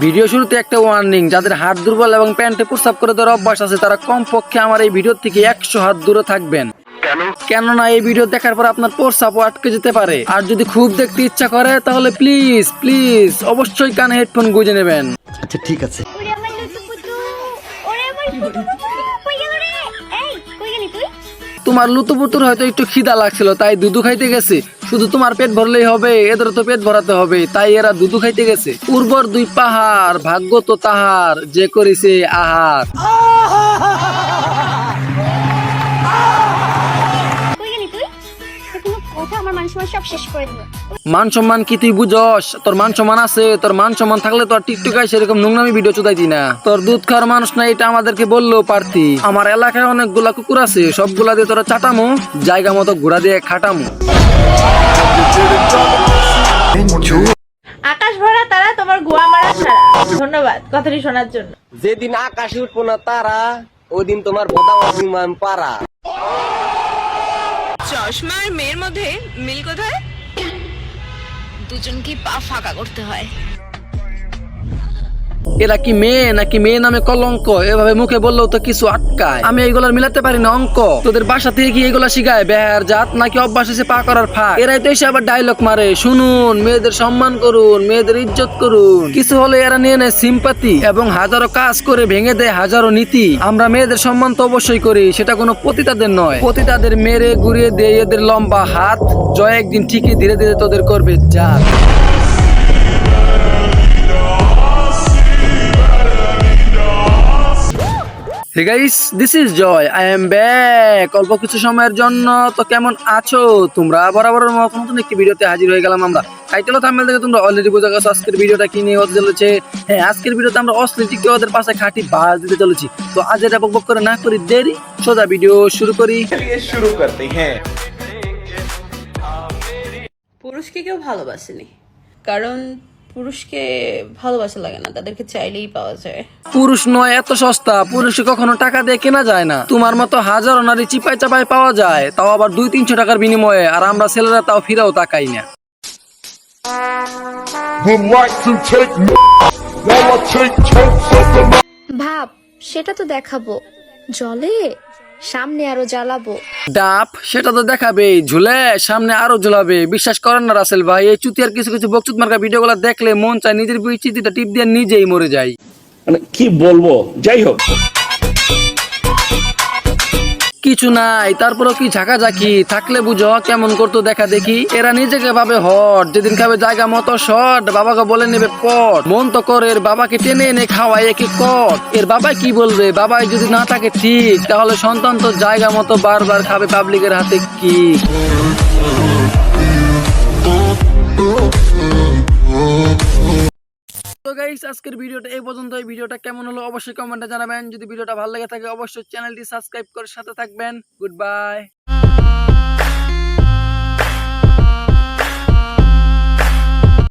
Video শুরুতে একটা warning যাদের হাত দুর্বল এবং প্যান্টে প্রস্রাব করে দেওয়ার অভ্যাস আছে তারা কমপক্ষে আমার এই ভিডিও থেকে একশো হাত দূরে থাকবেন। কেননা এই ভিডিও দেখার পর আপনার প্রস্রাবও আটকে যেতে পারে। আর যদি খুব দেখতে ইচ্ছা করে তাহলে প্লিজ প্লিজ অবশ্যই কানে হেডফোন গুঁজে নেবেন। আচ্ছা ঠিক আছে। তোমার লুতুপুতুর হয়তো একটু খিদা লাগছিল, তাই দুধু খাইতে গেছে। শুধু তোমার পেট ভরলেই হবে এদের তো পেট ভরাতে হবে, তাই এরা দুধু খাইতে গেছে। উর্বর দুই পাহাড়, ভাগ্য তো তাহার, যে করিছে আহার। সব শেষ করে দিল। মান সম্মান কি তুই বুঝস? তোর মান সম্মান আছে তোর মান সম্মান থাকলে তোর টিকটকায় সেরকম নোংরামি ভিডিও চুদাইতি না। তোর দুধ খাওয়ার মানুষ না এটা আমাদেরকে বললেও পারতি আমার এলাকায় অনেকগুলা কুকুর আছে সবগুলা দিয়ে তোরা চাটামো জায়গা মতো ঘোরা দিয়ে খাটামো। আকাশ ভরা তারা তোমার গোয়া মারা ছাড়া ধন্যবাদ কথাটি শোনার জন্য। যেদিন আকাশে উঠবো না তারা ওই দিন তোমার বোদা অভিমান পারা। চশমা আর মেয়ের মধ্যে মিল কোথায়? দুজনকে পা ফাঁকা করতে হয়। এরা কি মেয়ে নাকি মেয়ে নামে কলঙ্ক? এভাবে মুখে বললেও তো কিছু আটকায়। আমি এইগুলার মিলাতে পারি না অঙ্ক। তোদের বাসা থেকে কি এগুলা শিখায়? বেহার জাত নাকি অভ্যাস এসে পা করার ফাঁক? এরাই তো এসে আবার ডায়লগ মারে। শুনুন, মেয়েদের সম্মান করুন, মেয়েদের ইজ্জত করুন। কিছু হলে এরা নিয়ে নেয় সিম্পাতি এবং হাজারো কাজ করে ভেঙে দেয় হাজারো নীতি। আমরা মেয়েদের সম্মান তো অবশ্যই করি, সেটা কোনো পতিতাদের নয়। পতিতাদের মেরে ঘুরিয়ে দেয় এদের লম্বা হাত। জয় একদিন ঠিকই ধীরে ধীরে তোদের করবে জাত। Hey guys this is Joy I am back অল্প কিছু সময়ের জন্য তো কেমন আছো? তোমরা বরাবর নতুন একটি ভিডিওতে হাজির হয়ে গেলাম আমরা। টাইটেল থাম্বেল থেকে তোমরা অলরেডি বোঝা গেছো আজকের ভিডিওটা কি নিয়ে হতে চলেছে। হ্যাঁ আজকের ভিডিওতে আমরা অশ্লীল ওদের পাশে খাঁটি বাস দিতে চলেছি। তো আজ এটা বকবক করে না করি দেরি সোজা ভিডিও শুরু করি। শুরু করতে হ্যাঁ। পুরুষকে কেউ ভালোবাসেনি। কারণ পুরুষকে ভালোবাসা লাগে না তাদেরকে চাইলেই পাওয়া যায়। পুরুষ নয় এত সস্তা। পুরুষ কখনো টাকা দিয়ে কেনা যায় না। তোমার মতো হাজারো নারী চিপাই চাপাই পাওয়া যায় তাও আবার দুই তিনশো টাকার বিনিময়ে আর আমরা ছেলেরা তাও ফিরেও তাকাই না। ভাব সেটা তো দেখাবো। জলে? সামনে আরও জ্বালাবো। ডাব সেটা তো দেখাবে ঝুলে সামনে আরও ঝুলাবে। বিশ্বাস করেন না রাসেল ভাই এই চুতিয়ার কিছু কিছু বকচুত মার্কা ভিডিওগুলো দেখলে মন চায় নিজের বিচিতিটা টিপ দিয়ে নিজেই মরে যায় মানে কি বলব? যাই হোক। কিছু নাই, তারপরেও কি ঝাঁকাঝাঁকি? থাকলে বুঝো, কেমন করতো দেখা দেখি। এরা নিজেকে ভাবে হট, যেদিন খাবে জায়গা মতো শট, বাবাকে বলে নেবে পট। মন তো করে, এর বাবাকে টেনে এনে খাওয়ায় একে কট। এর বাবা কি বলবে? বাবাই যদি না থাকে ঠিক, তাহলে সন্তান তো জায়গা মতো বারবার খাবে পাবলিকের হাতে কি? গাইস আজকের ভিডিওটা এই পর্যন্ত এই ভিডিওটা কেমন হলো অবশ্যই কমেন্টে জানাবেন। যদি ভিডিওটা ভালো লেগে থাকে, অবশ্যই চ্যানেলটি সাবস্ক্রাইব করে সাথে থাকবেন। Good bye